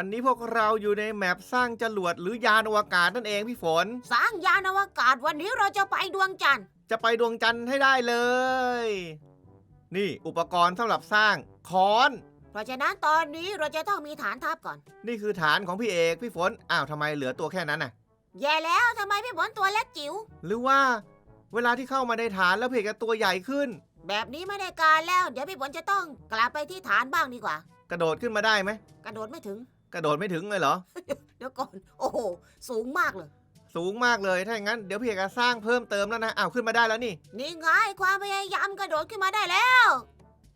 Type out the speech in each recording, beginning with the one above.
วันนี้พวกเราอยู่ในแมปสร้างจรวดหรือยานอวกาศนั่นเองพี่ฝน สร้างยานอวกาศวันนี้เราจะไปดวงจันทร์ จะไปดวงจันทร์ให้ได้เลย นี่อุปกรณ์สำหรับสร้างค้อน เพราะฉะนั้นตอนนี้เราจะต้องมีฐานทัพก่อน นี่คือฐานของพี่เอกพี่ฝน อ้าวทำไมเหลือตัวแค่นั้นน่ะ แย่แล้วทำไมพี่ฝนตัวเล็กจิ๋ว หรือว่าเวลาที่เข้ามาในฐานแล้วพี่เอกจะตัวใหญ่ขึ้น แบบนี้ไม่ได้การแล้ว เดี๋ยวพี่ฝนจะต้องกลับไปที่ฐานบ้างดีกว่า กระโดดขึ้นมาได้ไหม กระโดดไม่ถึง กระโดดไม่ถึงเลยเหรอ เดี๋ยวก่อน โอ้โห สูงมากเลย สูงมากเลย ถ้าอย่างนั้นเดี๋ยวพี่เอกจะสร้างเพิ่มเติมแล้วนะอ้าวขึ้นมาได้แล้วนี่ นี่ไงความพยายามกระโดดขึ้นมาได้แล้ว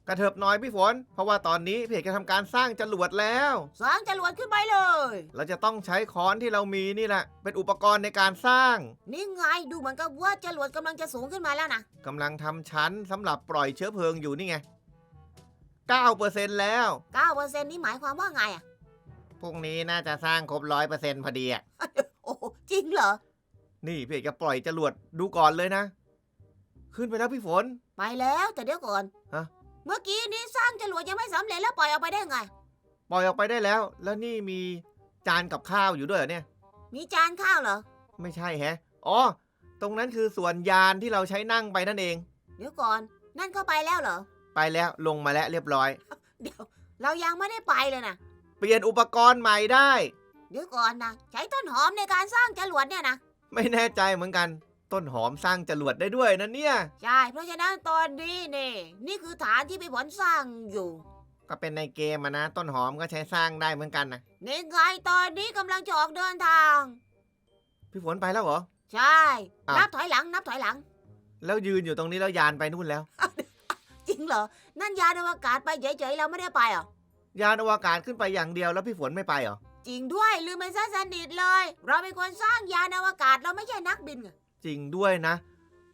กระเถิบหน่อยพี่ฝน เพราะว่าตอนนี้พี่เอกจะทำการสร้างจรวดแล้ว สร้างจรวดขึ้นไปเลย เราจะต้องใช้ค้อนที่เรามีนี่แหละ เป็นอุปกรณ์ในการสร้างนี่ไงดูเหมือนกับว่าจรวดกำลังจะสูงขึ้นมาแล้วนะ กำลังทำชั้นสำหรับปล่อยเชื้อเพลิงอยู่นี่ไง9%แล้ว 9%นี่หมายความว่าไงอะ พรุ่งนี้น่าจะสร้างครบร้อยเปอร์เซ็นต์พอดีอะ โอ้โหจริงเหรอ นี่พี่เอกจะปล่อยจรวดดูก่อนเลยนะ ขึ้นไปแล้วพี่ฝน ไปแล้วแต่เดี๋ยวก่อนฮะ เมื่อกี้นี้สร้างจรวดยังไม่สำเร็จแล้วปล่อยออกไปได้ไง ปล่อยออกไปได้แล้ว แล้วนี่มีจานกับข้าวอยู่ด้วยเหรอเนี่ย มีจานข้าวเหรอ ไม่ใช่แฮะ อ๋อ ตรงนั้นคือส่วนยานที่เราใช้นั่งไปนั่นเอง เดี๋ยวก่อน นั่นเข้าไปแล้วเหรอ ไปแล้วลงมาแล้วเรียบร้อย เดี๋ยว เรายังไม่ได้ไปเลยนะเปลี่ยนอุปกรณ์ใหม่ได้ เดี๋ยวก่อนนะ ใช้ต้นหอมในการสร้างจรวดเนี่ยนะ ไม่แน่ใจเหมือนกัน ต้นหอมสร้างจรวดได้ด้วยนะเนี่ย ใช่ เพราะฉะนั้นตอนนี้นี่นี่คือฐานที่พี่ผลสร้างอยู่ ก็เป็นในเกมอะนะ ต้นหอมก็ใช้สร้างได้เหมือนกันนะนี่ไงตอนนี้กำลังจะออกเดินทาง พี่ฝนไปแล้วเหรอ ใช่อ้าวนับถอยหลัง นับถอยหลัง แล้วยืนอยู่ตรงนี้แล้วยานไปนู่นแล้ว จริงเหรอ นั่นยานอวกาศไปเฉยๆเราไม่ได้ไปเหรอ ยานอวกาศขึ้นไปอย่างเดียวแล้วพี่ฝนไม่ไปเหรอ จริงด้วยลืมไปซะสนิทเลย เราเป็นคนสร้างยานอวกาศเราไม่ใช่นักบินไงจริงด้วยนะ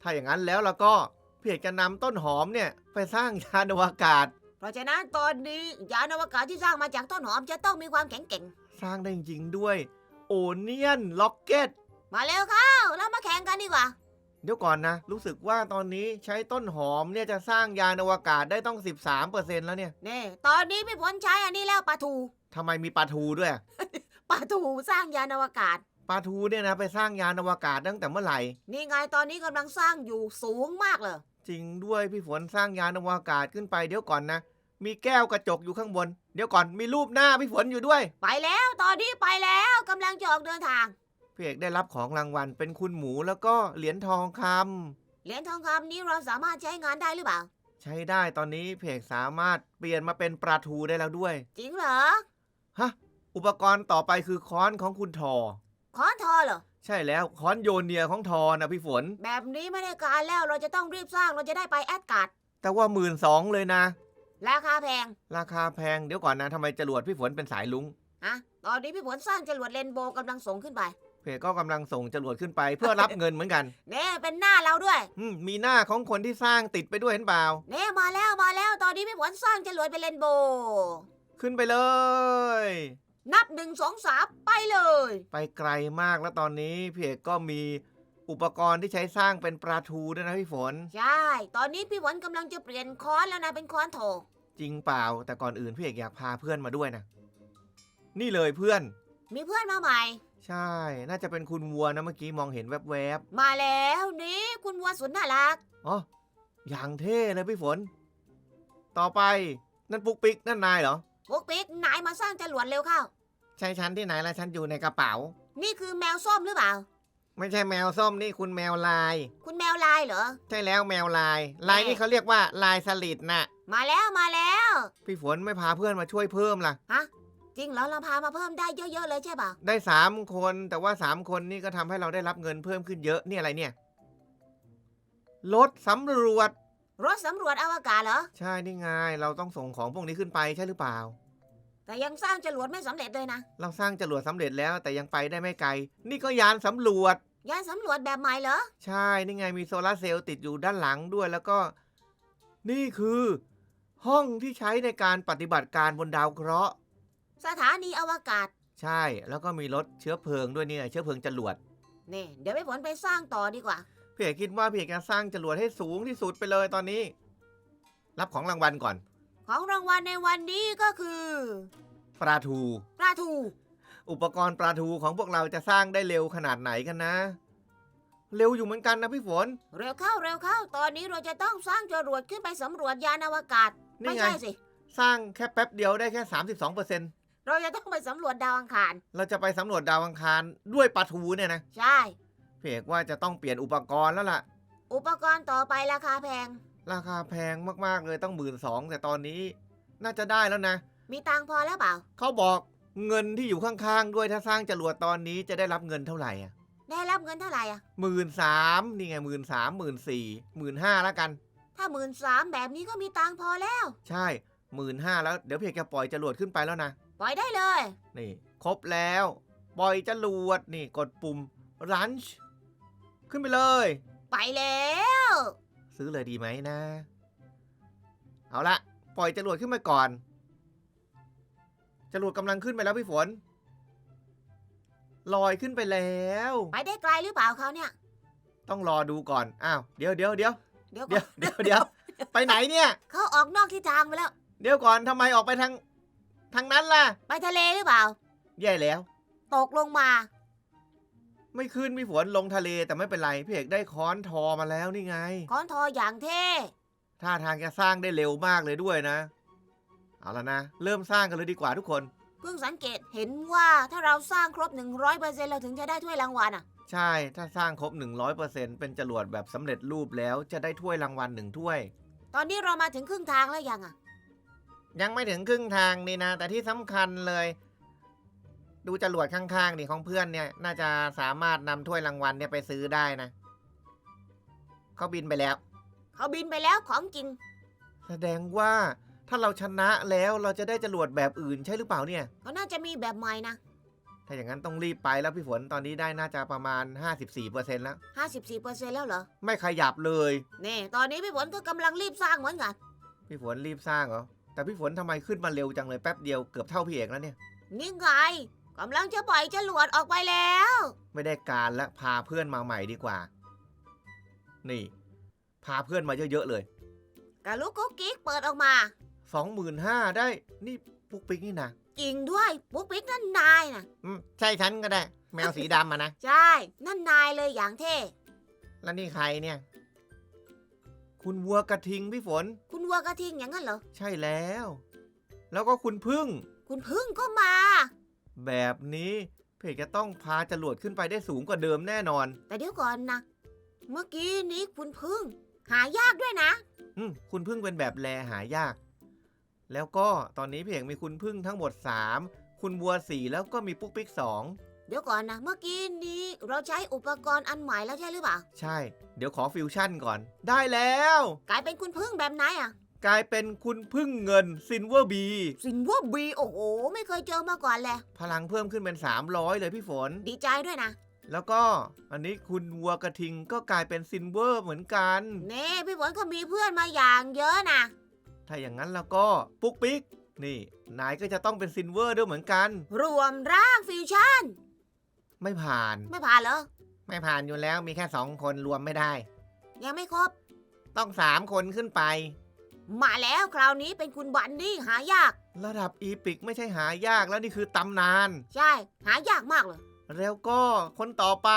ถ้าอย่างนั้นแล้วเราก็พี่เอกจะนำต้นหอมเนี่ยไปสร้างยานอวกาศ เพราะฉะนั้นตอนนี้ยานอวกาศที่สร้างมาจากต้นหอมจะต้องมีความแข็งแกร่งสร้างได้จริงๆด้วย โอเนียนล็อกเก็ต มาเร็วเข้าเรามาแข่งกันดีกว่า เดี๋ยวก่อนนะ รู้สึกว่าตอนนี้ใช้ต้นหอมเนี่ยจะสร้างยานอวกาศได้ต้อง 13%แล้วเนี่ย นี่ตอนนี้พี่ผลใช้อันนี้แล้วปลาทูทำไมมีปลาทูด้วยปลาทูสร้างยานอวกาศปลาทูเนี่ยนะไปสร้างยานอวกาศตั้งแต่เมื่อไหร่ นี่ไงตอนนี้กำลังสร้างอยู่สูงมากเลย จริงด้วยพี่ฝนสร้างยานอวกาศขึ้นไปเดี๋ยวก่อนนะ มีแก้วกระจกอยู่ข้างบน เดี๋ยวก่อนมีรูปหน้าพี่ฝนอยู่ด้วย ไปแล้วตอนนี้ไปแล้วกำลังจะออกเดินทาง พี่เอกได้รับของรางวัลเป็นคุณหมูแล้วก็เหรียญทองคำเหรียญทองคำนี้เราสามารถใช้งานได้หรือเปล่า ใช้ได้ตอนนี้พี่เอกสามารถเปลี่ยนมาเป็นปลาทูได้แล้วด้วย จริงเหรอฮะ อุปกรณ์ต่อไปคือค้อนของคุณทอค้อนทอเหรอ ใช่แล้วค้อนโยนเนียของทอนะพี่ฝน แบบนี้ไม่ได้การแล้วเราจะต้องรีบสร้างเราจะได้ไปแอดการ์ดแต่ว่าหมื่นสองเลยนะ ราคาแพงราคาแพงเดี๋ยวก่อนนะทำไมจรวดพี่ฝนเป็นสายลุงอะตอนนี้พี่ผลสร้างจรวดเรนโบว์กำลังส่งขึ้นไป เพจก็กำลังส่งจรวดขึ้นไปเพื่อรับเงินเหมือนกันเน่เป็นหน้าเราด้วย อืมมีหน้าของคนที่สร้างติดไปด้วยเห็นเปล่า เน่มาแล้วมาแล้วตอนนี้พี่ผลสร้างจรวดเป็นเรนโบว์ขึ้นไปเลย นับหนึ่งสองสามไปเลย ไปไกลมากแล้วตอนนี้พี่เอกก็มีอุปกรณ์ที่ใช้สร้างเป็นปลาทูด้วยนะพี่ฝน ใช่ ตอนนี้พี่ผลกำลังจะเปลี่ยนค้อนแล้วนะเป็นค้อนโถจริงเปล่า แต่ก่อนอื่นพี่เอกอยากพาเพื่อนมาด้วยนะ นี่เลยเพื่อน มีเพื่อนมาใหม่ ใช่ น่าจะเป็นคุณวัวนะเมื่อกี้มองเห็นแวบมาแล้วนี่คุณวัวสุนน่ารัก ๆอ๋ออย่างเท่เลยพี่ฝน ต่อไปนั่นปุ๊กปิ๊กนั่นนายเหรอปุ๊กปิ๊กนายมาสร้างจรวดเร็วเข้า ใช่ฉันที่ไหนละฉันอยู่ในกระเป๋า นี่คือแมวส้มหรือเปล่า ไม่ใช่แมวส้มนี่คุณแมวลาย คุณแมวลายเหรอ ใช่แล้วแมวลาย ลายนี่เขาเรียกว่าลายสลิดน่ะ มาแล้วมาแล้ว พี่ฝนไม่พาเพื่อนมาช่วยเพิ่มล่ะ ฮะ จริงเหรอเราพามาเพิ่มได้เยอะๆเลยใช่ป่ะได้สามคนแต่ว่าสามคนนี่ก็ทำให้เราได้รับเงินเพิ่มขึ้นเยอะนี่อะไรเนี่ยรถสำรวจ รถสำรวจอวกาศเหรอ ใช่นี่ไงเราต้องส่งของพวกนี้ขึ้นไปใช่หรือเปล่า แต่ยังสร้างจรวดไม่สำเร็จเลยนะเราสร้างจรวดสำเร็จแล้วแต่ยังไปได้ไม่ไกล นี่ก็ยานสำรวจ ยานสำรวจแบบใหม่เหรอ ใช่นี่ไงมีโซลาร์เซลล์ติดอยู่ด้านหลังด้วยแล้วก็ นี่คือ ห้องที่ใช้ในการปฏิบัติการบนดาวเคราะห์ สถานีอวกาศ ใช่แล้วก็มีรถเชื้อเพลิงด้วยเนี่ยเชื้อเพลิงจรวดนี่ เดี๋ยวไปผลไปสร้างต่อดีกว่า พี่เอกคิดว่าพี่เอกจะสร้างจรวดให้สูงที่สุดไปเลยตอนนี้ รับของรางวัลก่อน ของรางวัลในวันนี้ก็คือปลาทู ปลาทูอุปกรณ์ปลาทูของพวกเราจะสร้างได้เร็วขนาดไหนกันนะ เร็วอยู่เหมือนกันนะพี่ฝน เร็วเข้าเร็วเข้า ตอนนี้เราจะต้องสร้างจรวดขึ้นไปสำรวจยานอวกาศ นี่ไม่ไง ใช่สิ สร้างแค่แป๊บเดียวได้แค่ 32เปอร์เซ็น เราจะต้องไปสำรวจดาวอังคาร เราจะไปสำรวจดาวอังคารด้วยปลาทูเนี่ยนะใช่พี่เอกว่าจะต้องเปลี่ยนอุปกรณ์แล้วล่ะ อุปกรณ์ต่อไปราคาแพง ราคาแพงมากๆเลยต้องหมื่นสองแต่ตอนนี้น่าจะได้แล้วนะ มีตังค์พอแล้วเปล่า เขาบอกเงินที่อยู่ข้างๆด้วยถ้าสร้างจรวดตอนนี้จะได้รับเงินเท่าไหร่อะได้รับเงินเท่าไหร่อะหมื่นสามนี่ไงหมื่นสามหมื่นสี่หมื่นห้าแล้วกัน ถ้าหมื่นสามแบบนี้ก็มีตังค์พอแล้ว ใช่หมื่นห้าแล้วเดี๋ยวเพจจะปล่อยจรวดขึ้นไปแล้วนะ ปล่อยได้เลย นี่ครบแล้ว ปล่อยจรวดนี่กดปุ่มรันช์ขึ้นไปเลย ไปแล้ว ซื้อเลยดีไหมนะ เอาละปล่อยจรวดขึ้นมาก่อนจรวดกำลังขึ้นไปแล้วพี่ฝน ลอยขึ้นไปแล้ว ไปได้ไกลหรือเปล่าเขาเนี่ย ต้องรอดูก่อน อ้าว เดี๋ยวเดี๋ยวเดี๋ยวเดี๋ยวเดี๋ก่ยอวนเดี๋ยวเดี๋ยวไปไหนเนี่ย เขาออกนอกทิศทางไปแล้ว เดี๋ยวก่อนทำไมออกไปทาง ทางนั้นล่ะ ไปทะเลหรือเปล่า แย่แล้ว ตกลงมา ไม่ขึ้นพี่ฝนลงทะเลแต่ไม่เป็นไรพี่เอกได้ค้อนทอมาแล้วนี่ไง ค้อนทออย่างเท่ท่าทางจะสร้างได้เร็วมากเลยด้วยนะ เอาละนะ เริ่มสร้างกันเลยดีกว่าทุกคน เพิ่งสังเกตเห็นว่าถ้าเราสร้างครบ 100%เราถึงจะได้ถ้วยรางวัลอะ ใช่ถ้าสร้างครบ 100%เป็นจรวดแบบสำเร็จรูปแล้วจะได้ถ้วยรางวัลหนึ่งถ้วย ตอนนี้เรามาถึงครึ่งทางแล้วยังอะ ยังไม่ถึงครึ่งทางนี่นะ แต่ที่สำคัญเลย ดูจรวดข้างๆนี่ของเพื่อนเนี่ย น่าจะสามารถนำถ้วยรางวัลเนี่ยไปซื้อได้นะเขาบินไปแล้ว เขาบินไปแล้วของจริง แสดงว่าถ้าเราชนะแล้วเราจะได้จรวดแบบอื่นใช่หรือเปล่าเนี่ย เขาน่าจะมีแบบใหม่นะ ถ้าอย่างนั้นต้องรีบไปแล้วพี่ฝนตอนนี้ได้น่าจะประมาณ 54%แล้ว 54%แล้วเหรอ ไม่ขยับเลย นี่ ตอนนี้พี่ฝนก็กำลังรีบสร้างเหมือนกัน พี่ฝนรีบสร้างเหรอ แต่พี่ฝนทำไมขึ้นมาเร็วจังเลยแป๊บเดียวเกือบเท่าพี่เอกแล้วเนี่ย นี่ไงกำลังจะปล่อยจรวดออกไปแล้ว ไม่ได้การและพาเพื่อนมาใหม่ดีกว่า นี่ พาเพื่อนมาเยอะๆเลยกะลูกกุ๊กกิ๊กเปิดออกมา25,000ได้ นี่ปุ๊กปิ๊กนี่นะจริงด้วยปุ๊กปิ๊กนั่นนายนะอืมใช่ฉันก็ได้ แมวสีดำมานะ ใช่ นั่นนายเลยอย่างเท่ แล้วนี่ใครเนี่ย คุณวัวกระทิงพี่ฝน คุณวัวกระทิงอย่างนั้นเหรอ ใช่แล้ว แล้วก็คุณพึ่ง คุณพึ่งก็มา แบบนี้เพจจะต้องพาจรวดขึ้นไปได้สูงกว่าเดิมแน่นอน แต่เดี๋ยวก่อนนะ เมื่อกี้นี้คุณพึ่ง หายากด้วยนะ อืมคุณพึ่งเป็นแบบแลหายาก แล้วก็ตอนนี้เพจมีคุณพึ่งทั้งหมด 3 คุณวัวสี่แล้วก็มีปุ๊กปิ๊กสอง เดี๋ยวก่อนนะ เมื่อกี้นี้เราใช้อุปกรณ์อันใหม่แล้วใช่หรือเปล่า ใช่ เดี๋ยวขอฟิวชั่นก่อน ได้แล้ว กลายเป็นคุณพึ่งแบบไหนอะกลายเป็นคุณพึ่งเงินซินเวอร์บีสินว่าบีโอ้โห ไม่เคยเจอมาก่อนเลย พลังเพิ่มขึ้นเป็น 300 เลยพี่ฝน ดีใจด้วยนะ แล้วก็อันนี้คุณวัวกระทิงก็กลายเป็นซินเวอร์เหมือนกัน เน่พี่ฝนก็มีเพื่อนมาอย่างเยอะนะ ถ้าอย่างนั้นแล้วก็ปุ๊กปิ๊กนี่ นายก็จะต้องเป็นซินเวอร์ด้วยเหมือนกัน รวมร่างฟิวชั่น ไม่ผ่าน ไม่ผ่านเหรอ ไม่ผ่านอยู่แล้วมีแค่สองคนรวมไม่ได้ ยังไม่ครบ ต้องสามคนขึ้นไป มาแล้วคราวนี้เป็นคุณบันนี่หายาก ระดับอีพิกไม่ใช่หายากแล้วนี่คือตำนาน ใช่ หายากมากเลยแล้วก็คนต่อไป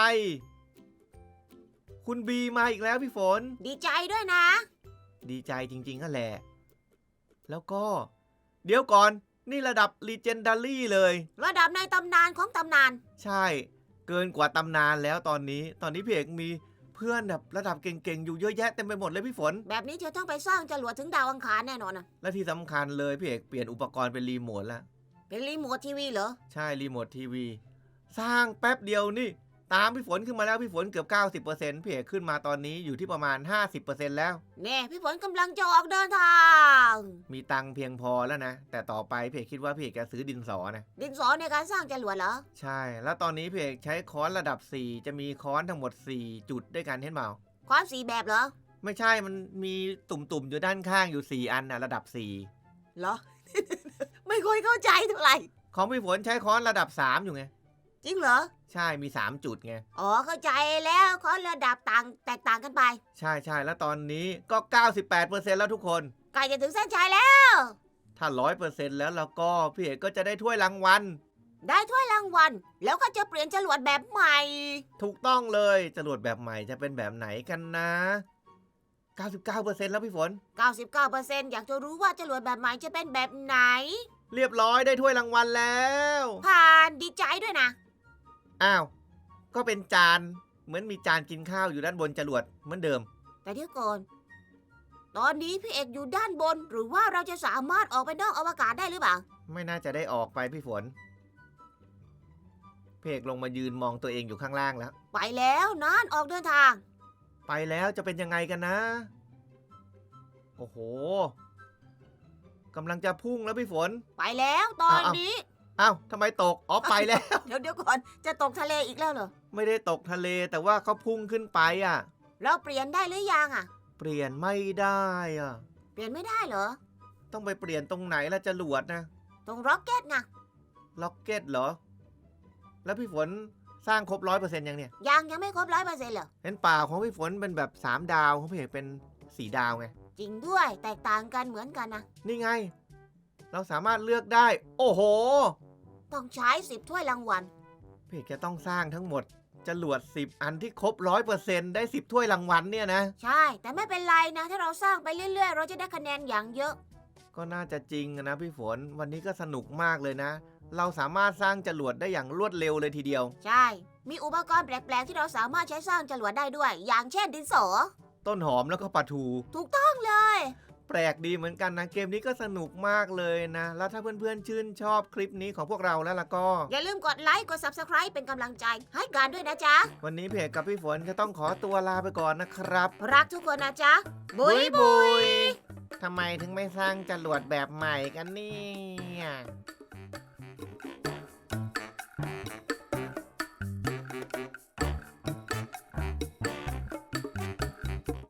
คุณบีมาอีกแล้วพี่ฝน ดีใจด้วยนะ ดีใจจริงๆก็แหละ แล้วก็ เดี๋ยวก่อน นี่ระดับ Legendary เลย ระดับในตำนานของตำนาน ใช่ เกินกว่าตำนานแล้วตอนนี้ ตอนนี้พี่เอกมีเพื่อนแบบระดับเก่งๆ อยู่เยอะแยะเต็มไปหมดเลยพี่ฝน แบบนี้จะต้องไปสร้างจรวดถึงดาวอังคารแน่นอนนะและที่สำคัญเลยพี่เอกเปลี่ยนอุปกรณ์เป็นรีโมทแล้วเป็นรีโมททีวีเหรอ ใช่รีโมททีวี สร้างแป๊บเดียวนี่ ตามพี่ฝนขึ้นมาแล้วพี่ฝนเกือบ 90%พี่เอกขึ้นมาตอนนี้อยู่ที่ประมาณ 50%แล้วเน่พี่ฝนกำลังจะออกเดินทาง มีตังค์เพียงพอแล้วนะ แต่ต่อไปพี่เอกคิดว่าพี่เอกจะซื้อดินสอนะดินสอในการสร้างจรวดเหรอ ใช่ แล้วตอนนี้พี่เอกใช้ค้อนระดับ 4 จะมีค้อนทั้งหมด 4 จุดด้วยกันเห็นเปล่าความสีแบบเหรอ ไม่ใช่มันมีตุ่มๆอยู่ด้านข้างอยู่ 4 อันนะระดับ 4 เหรอ ไม่ค่อยเข้าใจเท่าไหร่ของพี่ฝนใช้ค้อนระดับ 3 อยู่ไง จริงเหรอ ใช่มี 3 จุดไง อ๋อเข้าใจแล้วเขาระดับต่างแตกต่างกันไปใช่ใช่แล้วตอนนี้ก็ 98%แล้วทุกคน ใกล้จะถึงเส้นชัยแล้วทถ้าร้อยเปอร์เซ็นแล้วแล้วก็พี่เอกก็จะได้ถ้วยรางวัล ได้ถ้วยรางวัล แล้วก็จะเปลี่ยนจรวดแบบใหม่ ถูกต้องเลยจรวดแบบใหม่จะเป็นแบบไหนกันนะ 99%แล้วพี่ฝน 99%อยากจะรู้ว่าจรวดแบบใหม่จะเป็นแบบไหน เรียบร้อยได้ถ้วยรางวัลแล้ว ผ่านดีใจด้วยนะ อ้าว ก็เป็นจานเหมือนมีจานกินข้าวอยู่ด้านบนจรวดเหมือนเดิม แต่เดี๋ยวก่อน ตอนนี้พี่เอกอยู่ด้านบน หรือว่าเราจะสามารถออกไปนอกอวกาศได้หรือเปล่า ไม่น่าจะได้ออกไปพี่ฝนพี่เอกลงมายืนมองตัวเองอยู่ข้างล่างแล้ว ไปแล้วนานออกเดินทาง ไปแล้วจะเป็นยังไงกันนะ โอ้โหกำลังจะพุ่งแล้วพี่ฝน ไปแล้วตอนอ้าวนี้ อ้าวทำไมตก อ๋อไปแล้ว เดี๋ยวเดี๋ยวก่อนจะตกทะเลอีกแล้วเหรอ ไม่ได้ตกทะเลแต่ว่าเขาพุ่งขึ้นไปอะ เราเปลี่ยนได้หรือยังอะ เปลี่ยนไม่ได้อะ เปลี่ยนไม่ได้เหรอ ต้องไปเปลี่ยนตรงไหนล่ะจรวดนะ ตรงร็อกเก็ตนะล็อกเก็ตเหรอ แล้วพี่ฝนสร้างครบร้อยเปอร์เซ็นต์ยังเนี่ย ยังยังไม่ครบร้อยเปอร์เซ็นต์เหรอ เห็นป่าของพี่ฝนเป็นแบบสามดาวของพี่เอกเป็นสี่ดาวไง จริงด้วยแตกต่างกันเหมือนกันนะ นี่ไง เราสามารถเลือกได้ โอ้โห ต้องใช้สิบถ้วยรางวัลพี่เอกจะต้องสร้างทั้งหมดจรวดสิบอันที่ครบร้อยเปอร์เซ็นต์ได้สิบถ้วยรางวัลเนี่ยนะ ใช่ แต่ไม่เป็นไรนะ ถ้าเราสร้างไปเรื่อย ๆ เราจะได้คะแนนอย่างเยอะ ก็น่าจะจริงอะนะพี่ฝนวันนี้ก็สนุกมากเลยนะ เราสามารถสร้างจรวดได้อย่างรวดเร็วเลยทีเดียว ใช่ มีอุปกรณ์แปลกๆที่เราสามารถใช้สร้างจรวดได้ด้วย อย่างเช่นดินสอ ต้นหอมแล้วก็ปลาทู ถูกต้องเลยแปลกดีเหมือนกันนะ เกมนี้ก็สนุกมากเลยนะ แล้วถ้าเพื่อนๆชื่นชอบคลิปนี้ของพวกเราแล้วล่ะก็ อย่าลืมกดไลค์ กด Subscribe เป็นกำลังใจ ให้การด้วยนะจ๊ะ วันนี้เพจกับพี่ฝนจะต้องขอตัวลาไปก่อนนะครับ รักทุกคนนะจ๊ะ บุยบุยทำไมถึงไม่สร้างจรวดแบบใหม่กันเนี่ย